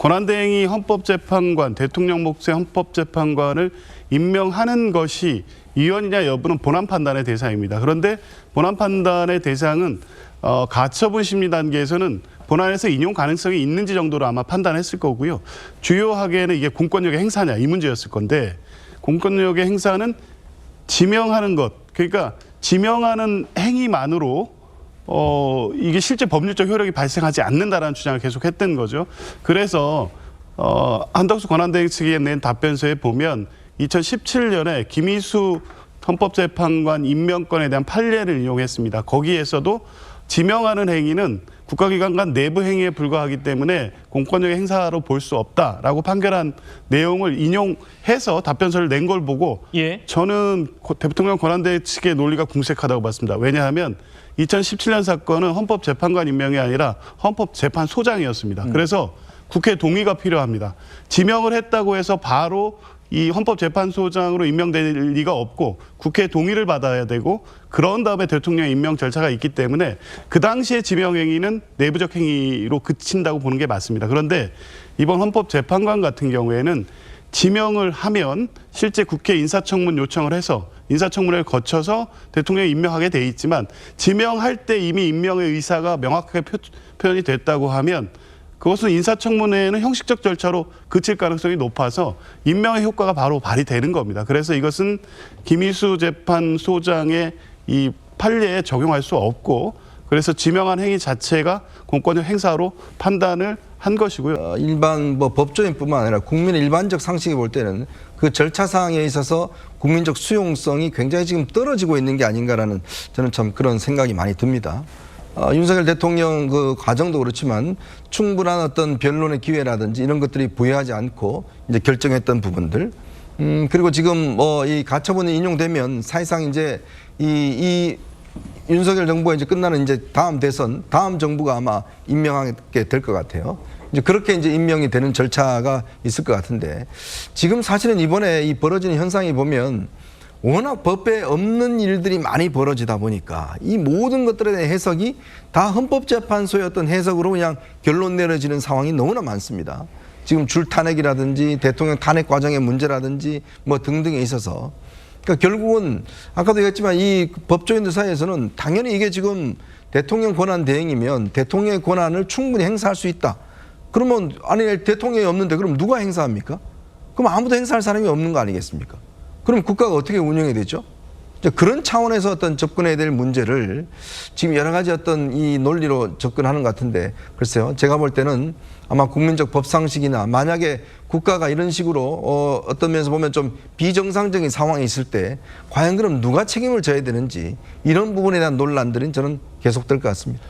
권한대행이 헌법재판관, 대통령 몫의 헌법재판관을 임명하는 것이 위헌이냐 여부는 본안 판단의 대상입니다. 그런데 본안 판단의 대상은 어, 가처분 심리 단계에서는 본안에서 인용 가능성이 있는지 정도로 아마 판단했을 거고요. 주요하게는 이게 공권력의 행사냐 이 문제였을 건데 공권력의 행사는 지명하는 것 그러니까 지명하는 행위만으로 어 이게 실제 법률적 효력이 발생하지 않는다라는 주장을 계속했던 거죠. 그래서 어 한덕수 권한대행 측이 낸 답변서에 보면 2017년에 김희수 헌법재판관 임명권에 대한 판례를 인용했습니다. 거기에서도 지명하는 행위는 국가기관 간 내부 행위에 불과하기 때문에 공권력의 행사로 볼 수 없다라고 판결한 내용을 인용해서 답변서를 낸 걸 보고 예. 저는 고- 대통령 권한대 측의 논리가 궁색하다고 봤습니다. 왜냐하면 2017년 사건은 헌법재판관 임명이 아니라 헌법재판소장이었습니다. 그래서 국회 동의가 필요합니다. 지명을 했다고 해서 바로 이 헌법재판소장으로 임명될 리가 없고 국회 동의를 받아야 되고 그런 다음에 대통령 임명 절차가 있기 때문에 그 당시에 지명 행위는 내부적 행위로 그친다고 보는 게 맞습니다. 그런데 이번 헌법재판관 같은 경우에는 지명을 하면 실제 국회 인사청문 요청을 해서 인사청문회를 거쳐서 대통령이 임명하게 돼 있지만 지명할 때 이미 임명의 의사가 명확하게 표, 표현이 됐다고 하면 그것은 인사청문회에는 형식적 절차로 그칠 가능성이 높아서 임명의 효과가 바로 발휘되는 겁니다. 그래서 이것은 김희수 재판소장의 이 판례에 적용할 수 없고 그래서 지명한 행위 자체가 공권력 행사로 판단을 한 것이고요. 어, 일반 뭐 법조인뿐만 아니라 국민의 일반적 상식에 볼 때는 그 절차 사항에 있어서 국민적 수용성이 굉장히 지금 떨어지고 있는 게 아닌가라는 저는 참 그런 생각이 많이 듭니다. 어, 윤석열 대통령 그 과정도 그렇지만 충분한 어떤 변론의 기회라든지 이런 것들이 부여하지 않고 이제 결정했던 부분들 음, 그리고 지금 뭐 이 가처분이 인용되면 사실상 이제 이, 이 윤석열 정부가 이제 끝나는 이제 다음 대선, 다음 정부가 아마 임명하게 될 것 같아요. 이제 그렇게 이제 임명이 되는 절차가 있을 것 같은데 지금 사실은 이번에 이 벌어지는 현상이 보면 워낙 법에 없는 일들이 많이 벌어지다 보니까 이 모든 것들에 대한 해석이 다 헌법재판소의 어떤 해석으로 그냥 결론 내려지는 상황이 너무나 많습니다. 지금 줄 탄핵이라든지 대통령 탄핵 과정의 문제라든지 뭐 등등에 있어서 그러니까 결국은 아까도 얘기했지만 이 법조인들 사이에서는 당연히 이게 지금 대통령 권한 대행이면 대통령의 권한을 충분히 행사할 수 있다. 그러면 아니 대통령이 없는데 그럼 누가 행사합니까? 그럼 아무도 행사할 사람이 없는 거 아니겠습니까? 그럼 국가가 어떻게 운영이 되죠? 그런 차원에서 어떤 접근해야 될 문제를 지금 여러 가지 어떤 이 논리로 접근하는 것 같은데 글쎄요 제가 볼 때는 아마 국민적 법상식이나 만약에 국가가 이런 식으로 어, 어떤 면에서 보면 좀 비정상적인 상황이 있을 때 과연 그럼 누가 책임을 져야 되는지 이런 부분에 대한 논란들은 저는 계속될 것 같습니다.